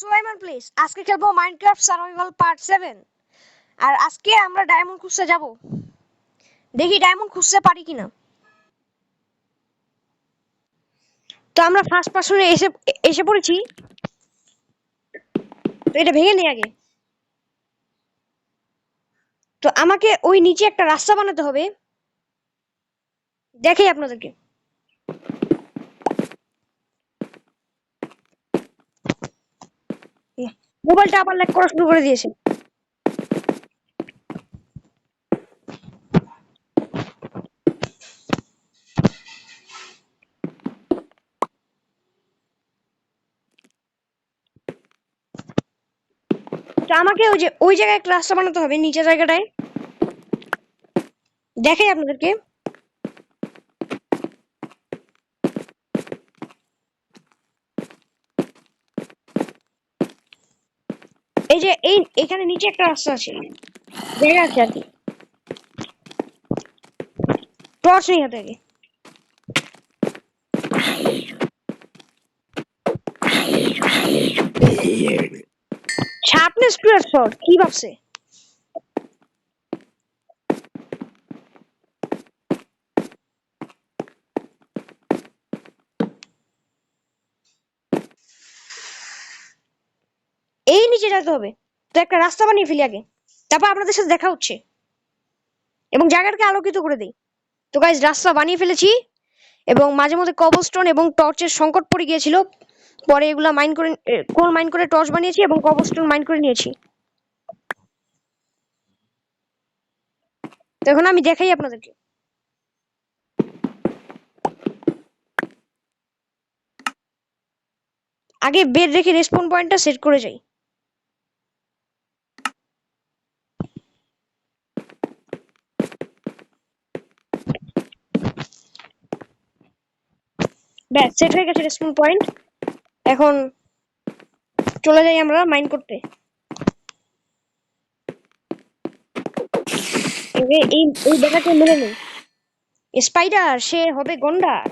Sulaiman plays আজকে খেলব Minecraft survival part seven আর আজকে আমরা ডায়মন্ড খুঁজতে যাব। দেখি ডায়মন্ড খুঁজতে পারি কিনা। তো আমরা ফার্স্ট পার্সনে এসে এসে পড়েছি। তো এটা ভেঙে নেই আগে। তো আমাকে ওই নিচে একটা রাস্তা বানাতে হবে। দেখাই আপনাদেরকে। মোবাইলটা আবার ল্যাগ করা শুরু করে দিয়েছে। আমাকে ওই যে, ওই জায়গায় রাস্তা বানাতে হবে, নিচের জায়গাটায়। দেখাই আপনাদেরকে। এই যে, এই, এখানে নিচে একটা রাস্তা আছে। জায়গা আছে আর কি। টর্চ নেই হাতে আগে সাপনে শট কি ভাবছে? এই নিচে যেতে হবে। তো একটা রাস্তা বানিয়ে ফেলি আগে। তারপর আপনাদের সাথে দেখা হচ্ছে। এবং জায়গাটাকে আলোকিত করে দেই। তো গাইজ রাস্তা বানিয়ে ফেলেছি। এবং মাঝে মধ্যে কবস্টোন এবং টর্চের সংকট পড়ে গিয়েছিল। পরে এগুলা মাইন করে কোল মাইন করে টর্চ বানিয়েছি এবং কবস্টোন মাইন করে নিয়েছি। তো এখন আমি দেখাই আপনাদেরকে। আগে বেড রেখে রেসপন্ড পয়েন্টটা সেট করে যাই। ব্যাস সেট হয়ে গেছে রেসপন পয়েন্ট এখন চলে যাই আমরা মাইন করতে। এই এই মেরে নেই। স্পাইডার সে হবে গন্ডার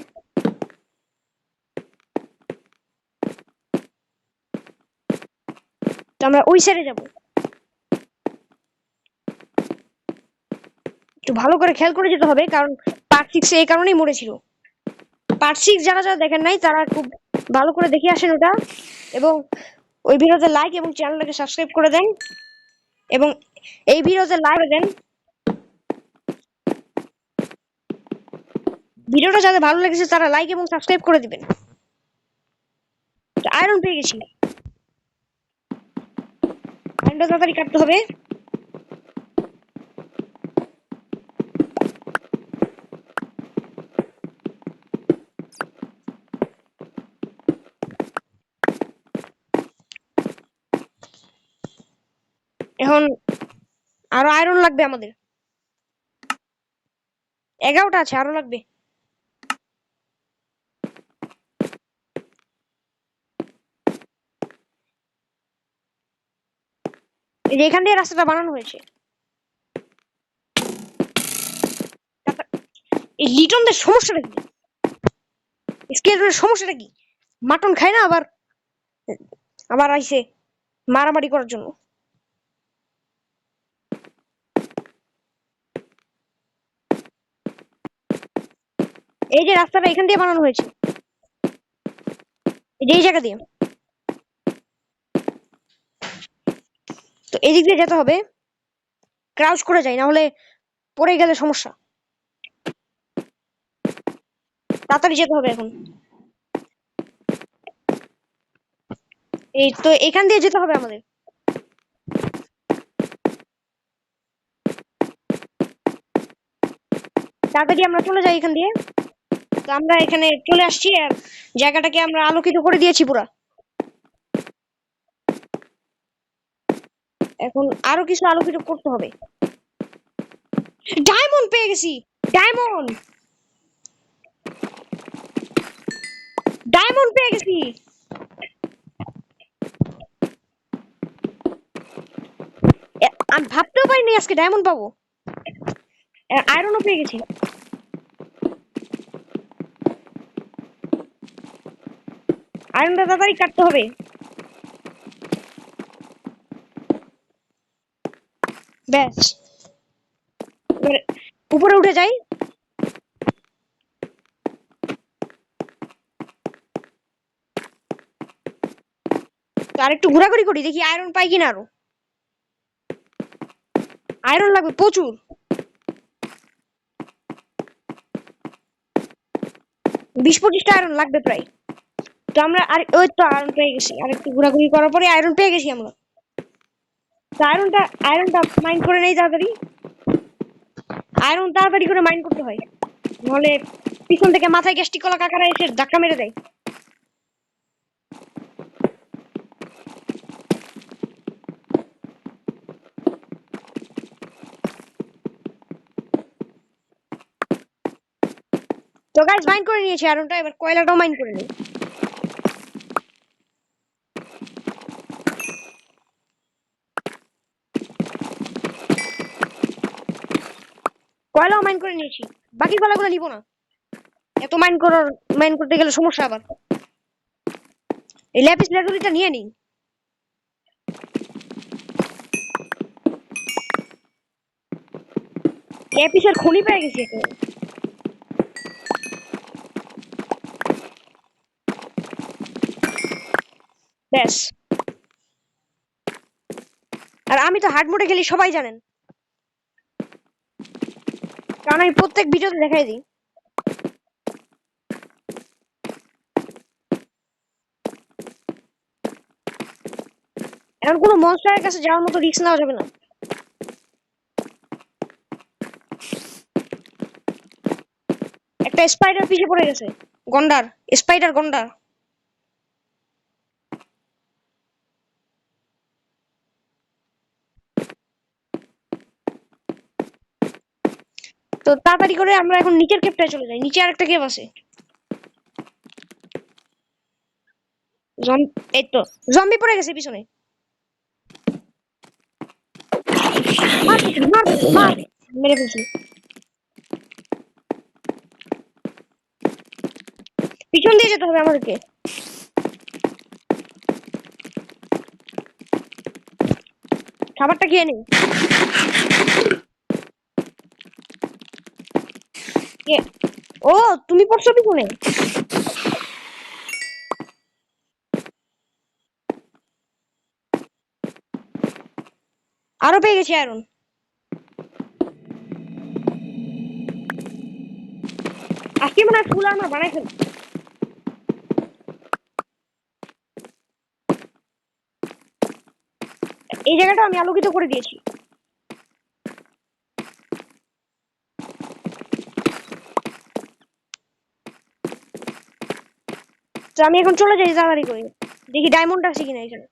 তো আমরা ওই সাইডে যাব। একটু ভালো করে খেয়াল করে যেতে হবে, কারণ পার্ট সিক্স এই কারণেই মরেছিল। সিক্স যারা যারা দেখেন নাই, তারা খুব ভালো করে দেখে আসেন ওটা। এবং ওই ভিডিওতে লাইক এবং চ্যানেলটাকে সাবস্ক্রাইব করে দেন। এবং এই ভিডিওতে লাইক দেন। ভিডিওটা যাদের ভালো লেগেছে, তারা লাইক এবং সাবস্ক্রাইব করে দিবেন। আয়রন পেয়ে গেছি। তাড়াতাড়ি কাটতে হবে। এখন আরও আয়রন লাগবে আমাদের। এগারোটা আছে, আরও লাগবে। এই যে এখান দিয়ে রাস্তাটা বানানো হয়েছে। এই লিটনদের সমস্যাটা কি? স্কেলের সমস্যাটা কি? মাটন খায় না আবার? আবার আইসে মারামারি করার জন্য। এই যে রাস্তাটা এখান দিয়ে বানানো হয়েছে। এই যে এই জায়গা দিয়ে। তো এই দিক দিয়ে যেতে হবে। ক্রাউচ করে যাই, না হলে পড়ে গেলে সমস্যা। তাড়াতাড়ি যেতে হবে এখন। এই তো এখান দিয়ে যেতে হবে আমাদের। তাড়াতাড়ি আমরা চলে যাই এখান দিয়ে। আমরা এখানে চলে আসছি আর জায়গাটাকে আমরা আলোকিত করে দিয়েছি পুরা। এখন আরও কিছু আলোকিত করতে হবে। ডায়মন্ড পেয়ে গেছি, ডায়মন্ড! ডায়মন্ড পেয়ে গেছি! আমি ভাবতেও পারিনি আজকে ডায়মন্ড পাবো। আয়রনও পেয়ে গেছি। আয়রনটা তাড়াতাড়ি কাটতে হবে। ব্যাস। উপরে উঠে যাই। আর একটু ঘোরাঘুরি করি দেখি আয়রন পাই কিনা আরও। আয়রন লাগবে প্রচুর। বিশ পঁচিশটা আয়রন লাগবে প্রায়। তো আমরা আর ওই তো আয়রন পেয়ে গেছি। আর একটু ঘোরাঘুরি করার পরে আয়রন পেয়ে গেছি আমরা। তো আয়রনটা আয়রনটা মাইন্ড করে নেই তাড়াতাড়ি। আয়রন তাড়াতাড়ি করে মাইন্ড করতে হয়। নাহলে পিছন থেকে মাথায় গ্যাস্টিক কলা কাকারা এসে ধাক্কা মেরে দেয়। তো গাইস মাইন্ড করে নিয়েছি আয়রনটা এবার কয়লাটাও মাইন্ড করে নিই। কয়লাও মাইন্ড করে নিয়েছি। বাকি কয়লাগুলো নিব না। এত মাইন্ড করার মাইন্ড করতে গেলে সমস্যা আবার। এই ল্যাপিস ল্যাজুরিটা নিয়ে নিই। ল্যাপিসের খনি পেয়ে গেছি। ব্যাস। আর আমি তো হার্ড মোডে খেলি, সবাই জানেন। কারণ আমি প্রত্যেক ভিডিওতে দেখাই দিই। এখন কোনো মনস্টারের কাছে যাওয়ার মতো রিস্ক নেওয়া যাবে না। একটা স্পাইডার পিছে পড়ে গেছে। গন্ডার স্পাইডার গন্ডার। তাড়াতাড়ি করে আমরা এখন নিচের কেপটায় চলে যাই। নিচে আরেকটা কেপ আছে। এই তো জম্বি পড়ে গেছে পিছনে। পিছন দিয়ে যেতে হবে আমাদেরকে। খাবারটা খেয়ে নেই কে- ও, তুমি পড়ছো পিছনে? আরও পেয়ে গেছি, আয়রন। আজকে মনে হয় ফুল আর্মার বানাই ফেলব এই জায়গাটা আমি আলোকিত করে দিয়েছি। তো আমি এখন চলে যাই তাড়াতাড়ি করে। দেখি ডায়মন্ড আছে কিনা এখানে।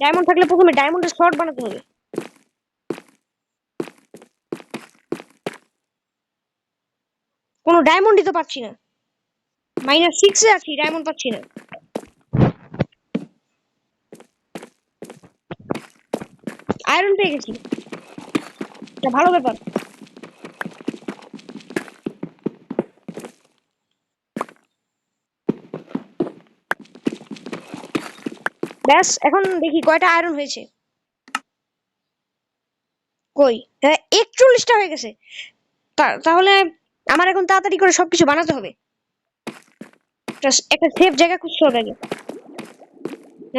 ডায়মন্ড থাকলে প্রথমে ডায়মন্ডের শর্ট বানাতে হবে। কোনো ডায়মন্ডই তো পাচ্ছি না। মাইনাস সিক্সে আছি ডায়মন্ড পাচ্ছি না। আয়রন পেয়ে গেছি। ভালো ব্যাপার। ব্যাস, এখন দেখি কয়টা আয়রন হয়েছে। কই? হ্যাঁ একচল্লিশটা হয়ে গেছে। তাহলে আমার এখন তাড়াতাড়ি করে সবকিছু বানাতে হবে। একটা সেফ জায়গা খুঁজতে হবে আগে।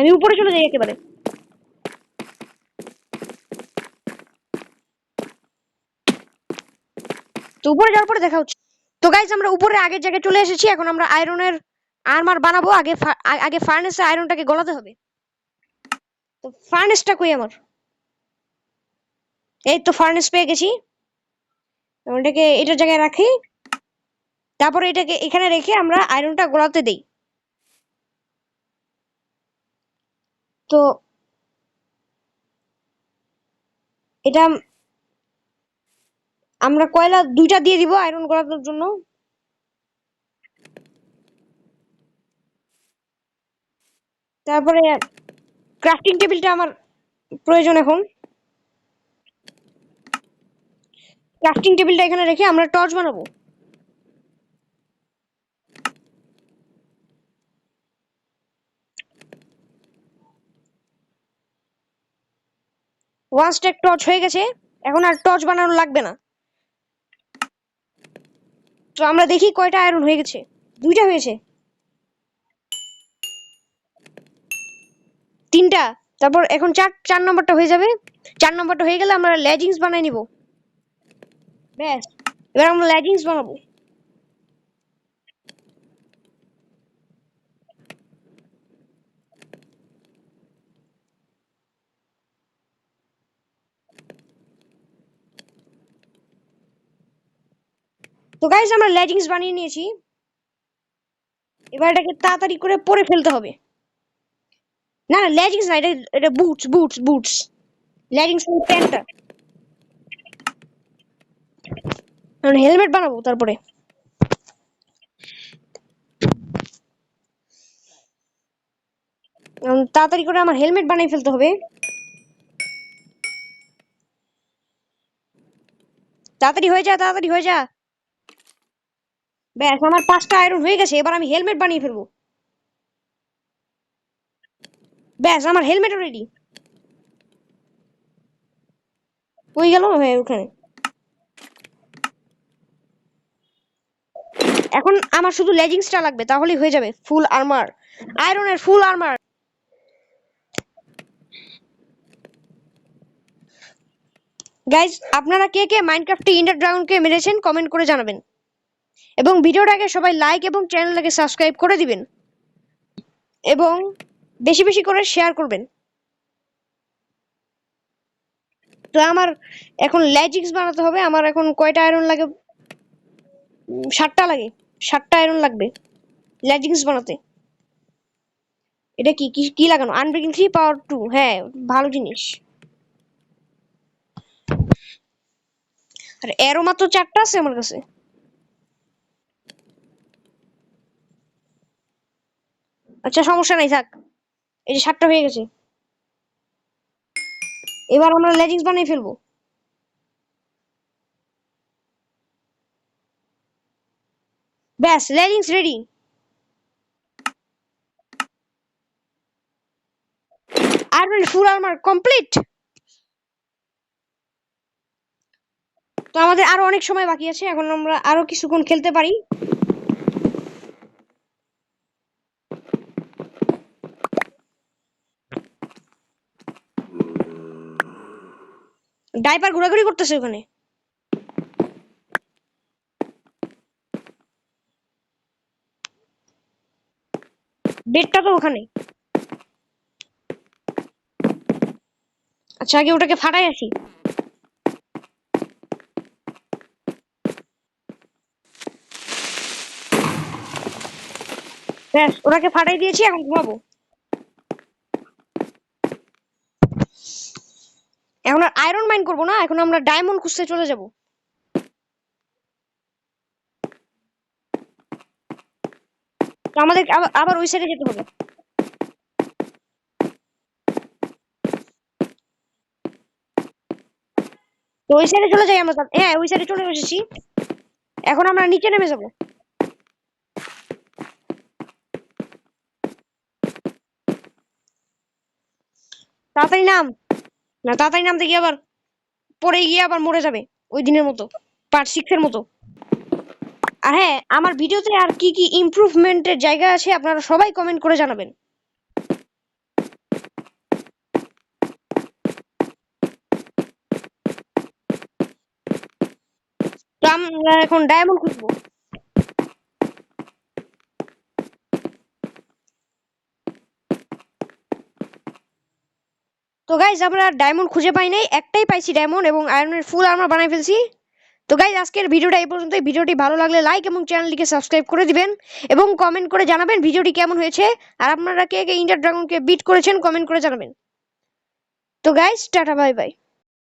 আমি উপরে চলে যাই একেবারে। তো উপরে যাওয়ার পরে দেখা হচ্ছে। তো গাইজ আমরা উপরে আগের জায়গায় চলে এসেছি। এখন আমরা আয়রনের আর্মার বানাবো। আগে আগে ফার্নেসে আয়রনটাকে গলাতে হবে। তো ফার্নেসটা কই আমার? এই তো ফার্নেস পেয়ে গেছি। এটাকে এটার জায়গায় রাখি। তারপরে এটাকে এখানে রেখে আমরা আয়রনটা গলাতে দেই। তো এটা আমরা কয়লা দুইটা দিয়ে দিব আয়রন গলানোর জন্য। তারপরে ক্রাফটিং টেবিলটা আমার প্রয়োজন এখন। ক্রাফটিং টেবিলটা এখানে রেখে আমরা টর্চ বানাবো। ওয়ান স্টেক টর্চ হয়ে গেছে, এখন আর টর্চ বানানো লাগবে না। তো আমরা দেখি কয়টা আয়রন হয়ে গেছে। দুইটা হয়েছে। তিনটা। তারপর এখন চার চার নম্বরটা হয়ে যাবে। চার নম্বরটা হয়ে গেলে আমরা লেজিংস বানাই নিব। ব্যাস। এবার আমরা লেজিংস বানাবো। তো গাইজ আমরা লেজিংস বানিয়ে নিয়েছি। এবার এটাকে তাড়াতাড়ি করে পরে ফেলতে হবে। না না লেজিংস না, এটা এটা বুটস বুটস বুটস লেজিংস প্যান্টটা হেলমেট বানাবো তারপরে। তাড়াতাড়ি করে আমার হেলমেট বানিয়ে ফেলতে হবে। তাড়াতাড়ি হয়ে যা, তাড়াতাড়ি হয়ে যা। ব্যাস, আমার পাঁচটা আয়রন হয়ে গেছে, এবার আমি হেলমেট বানিয়ে ফেলব। ব্যাস, আমার হেলমেট রেডি হয়ে গেল? হ্যাঁ ওখানে। এখন আমার শুধু লেজিংসটা লাগবে, তাহলেই হয়ে যাবে ফুল আর্মার আয়রনের ফুল আর্মার গাইজ আপনারা কে কে মাইনক্রাফটে ইন্ডার ড্রাগনকে মেরেছেন কমেন্ট করে জানাবেন। এবং ভিডিওটাকে সবাই লাইক এবং চ্যানেলটাকে সাবস্ক্রাইব করে দিবেন। এবং বেশি বেশি করে শেয়ার করবেন। তো আমার এখন লেজিংস বানাতে হবে, আমার এখন কয়টা আয়রন লাগে? সাতটা লাগে, সাতটা আয়রন লাগবে লেজিংস বানাতে। এটা কি কি কি লাগানো? আনব্রেকিং থ্রি পাওয়ার টু হ্যাঁ ভালো জিনিস। আর এরও মাত্র চারটা আছে আমার কাছে। আচ্ছা সমস্যা নাই, থাক। এই যে সাতটা হয়ে গেছে। এবার আমরা লেজিংস বানিয়ে ফেলব। ব্যাস leggings ready armour full armour complete তো আমাদের আরও অনেক সময় বাকি আছে, এখন আমরা আরও কিছুক্ষণ খেলতে পারি। ডাইপার ঘোরাঘুরি করতেছে ওখানে। বেডটা তো ওখানে। আচ্ছা আগে ওটাকে ফাটাই আসি। ব্যাস, ওটাকে ফাটাই দিয়েছি, এখন ঘুমাবো এখন আর আয়রন মাইন করব না, এখন আমরা ডায়মন্ড খুঁজতে চলে যাব। আমাদের আবার- ওই সাইডে যেতে হবে। ওই সাইডে চলে যাই আমরা হ্যাঁ ওই সাইডে চলে এসেছি। এখন আমরা নিচে নেমে যাব। তাড়াতাড়ি নাম। না, তাড়াতাড়ি নামতে গিয়ে আবার পরে গিয়ে আবার মরে যাবে, ওই দিনের মতো পার্ট সিক্স এর মতো। আর হ্যাঁ আমার ভিডিওতে আর কি কি ইমপ্রুভমেন্টের জায়গা আছে আপনারা সবাই কমেন্ট করে জানাবেন। তো আমরা এখন ডায়মন্ড খুঁজবো। তো গাইজ আমরা ডায়মন্ড খুঁজে পাই নাই, একটাই পাইছি ডায়মন্ড এবং আয়রনের ফুল আমরা বানাই ফেলছি। তো গাইজ আজকের ভিডিওটা এই পর্যন্তই। ভিডিওটি ভালো লাগলে লাইক এবং চ্যানেলটিকে সাবস্ক্রাইব করে দিবেন এবং কমেন্ট করে জানাবেন ভিডিওটি কেমন হয়েছে। আর আপনারা কে কে ইন্ডিয়ার ড্রাগনকে বিট করেছেন কমেন্ট করে জানাবেন। তো গাইজ টাটা বাই বাই